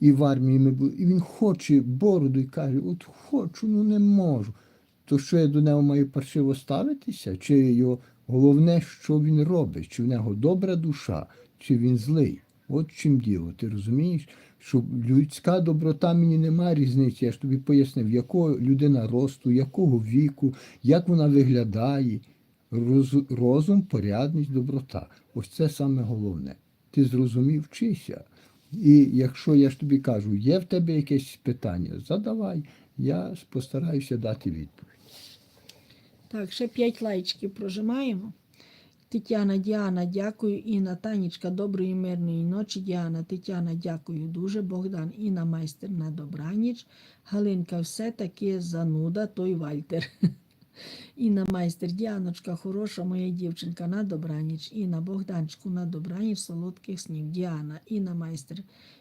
І в армії ми були. І він хоче бороду і каже, от хочу, ну не можу. То що я до нього маю паршиво ставитися? Чи його головне, що він робить? Чи в нього добра душа, чи він злий? От чим діло, ти розумієш? Що людська доброта мені немає різниці. Я ж тобі пояснив, якого людина росту, якого віку, як вона виглядає. Роз- розум, порядність, доброта. Ось це саме головне. Ти зрозумів, вчися. І якщо я ж тобі кажу, є в тебе якесь питання, задавай, я постараюся дати відповідь. Так, ще п'ять лайчиків прожимаємо. Тетяна, Діана, дякую. Інна, Танечка, доброї мирної ночі. Діана, Тетяна, дякую дуже. Богдан, Інна, майстер на добраніч. Галинка, все таки зануда, той Вальтер. Інна майстер, Діаночка, хороша моя дівчинка на добраніч. Інна, Богданчику на добраніч, солодких снів. Діана, Інна майстер,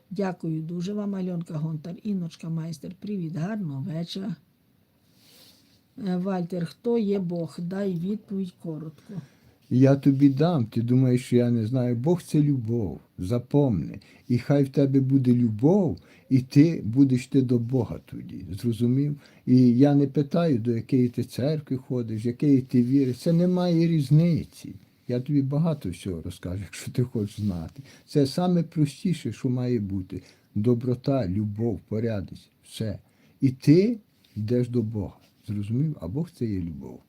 дякую дуже вам. Альонка Гонтар, Інночка майстер, привіт, гарного вечора. Е, Вальтер, хто є Бог? Дай відповідь коротко. Я тобі дам, ти думаєш, що я не знаю. Бог це любов, запомни. І хай в тебе буде любов, і ти будеш ти до Бога тоді. Зрозумів? І я не питаю, до якої ти церкви ходиш, якої ти віриш. Це не має різниці. Я тобі багато всього розкажу, якщо ти хочеш знати. Це саме простіше, що має бути. Доброта, любов, порядність, все. І ти йдеш до Бога. Зрозумів? А Бог це є любов.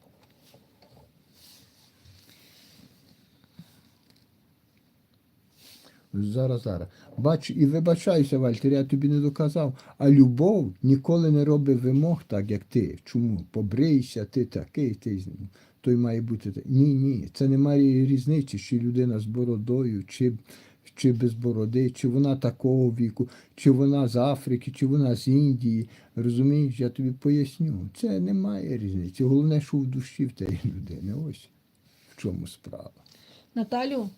Зараз, зараз. Бач, і вибачайся, Вальтер, я тобі не доказав. А любов ніколи не робить вимог так, як ти. Чому? Побрийся, ти такий, ти той має бути. так. Ні, ні. Це немає різниці, чи людина з бородою, чи, чи без бороди, чи вона такого віку, чи вона з Африки, чи вона з Індії. Розумієш, я тобі поясню. Це немає різниці. Головне, що в душі в тієї людини. Ось в чому справа. Наталю,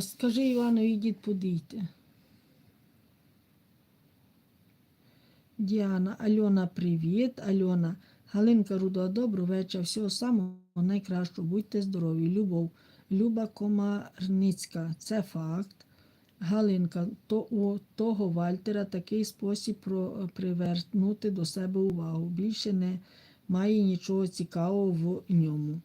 скажи Івану, ідіть подійте. Діана, Альона, привіт. Альона, Галинка Рудо, доброго вечора. Всього самого найкращого. Будьте здорові. Любов. Люба Комарницька. Це факт. Галинка, то у того Вальтера такий спосіб про, привернути до себе увагу. Більше не має нічого цікавого в ньому.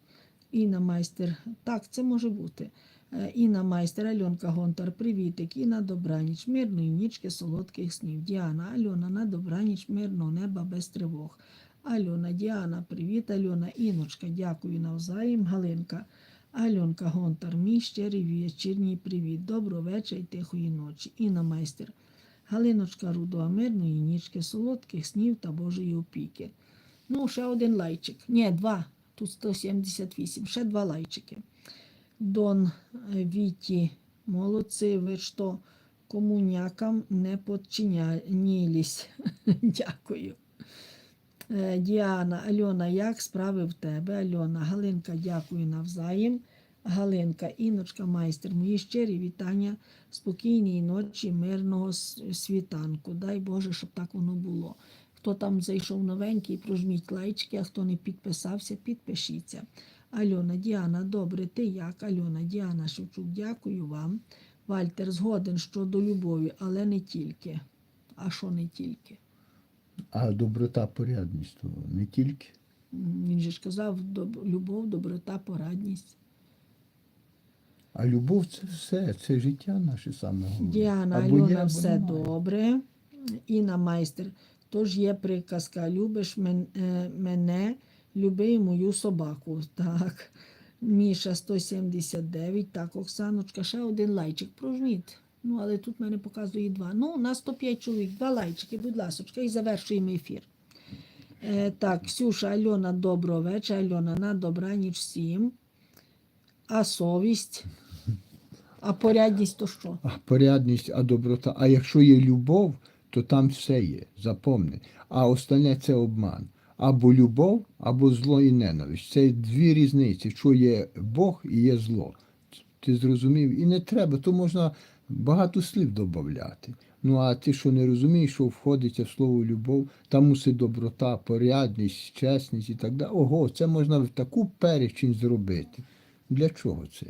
Інна майстер. Так, це може бути. Е, Інна майстер, Альонка Гонтар, привітик, Інна добраніч, мирної нічки, солодких снів. Діана, Альона, на добраніч, мирного неба без тривог. Альона, Діана, привіт, Альона, Іночка, дякую навзаєм. Галинка, Альонка Гонтар, мій щирий вечірній привіт. Доброго вечора і тихої ночі. Інна майстер. Галиночка Рудова, мирної нічки, солодких снів та Божої опіки. Ну, ще один лайчик. Ні, два. Тут 178. Ще два лайчики. Дон е, Віті, молодці, ви що комунякам не подчинялись. Дякую. Е, Діана, Альона, як справи в тебе? Альона, Галинка, дякую навзаєм. Галинка, Іночка, майстер, мої щирі вітання, спокійної ночі, мирного світанку. Дай Боже, щоб так воно було. Хто там зайшов новенький, прожміть лайчики, а хто не підписався, підпишіться. Альона, Діана, добре, ти як? Альона, Діана Шевчук, дякую вам. Вальтер згоден щодо любові, але не тільки. А що не тільки? А доброта, порядність то не тільки. Він же ж казав, доб- любов, доброта, порадність. А любов це все, це життя наше саме головне. Діана, Або Альона, або все немає. добре. Інна майстер. Тож є приказка: любиш мен- е, мене, люби мою собаку. Так. Міша 179. Так, Оксаночка, ще один лайчик. Прожміть. Ну, але тут мене показує два. Ну, у нас 105 чоловік, два лайчики, будь ласочка, і завершуємо ефір. Е, так, Ксюша, Альона, доброго вечора. Альона, на добраніч всім. А совість? А порядність то що? А порядність, а доброта. А якщо є любов, то там все є. Запомни. А остальне це обман. Або любов, або зло і ненависть. Це дві різниці. Що є Бог і є зло. Ти зрозумів? І не треба, то можна багато слів додати. Ну а ти що не розумієш, що входить в слово любов, там мусить доброта, порядність, чесність і так далі. Ого, це можна в таку перечень зробити. Для чого це?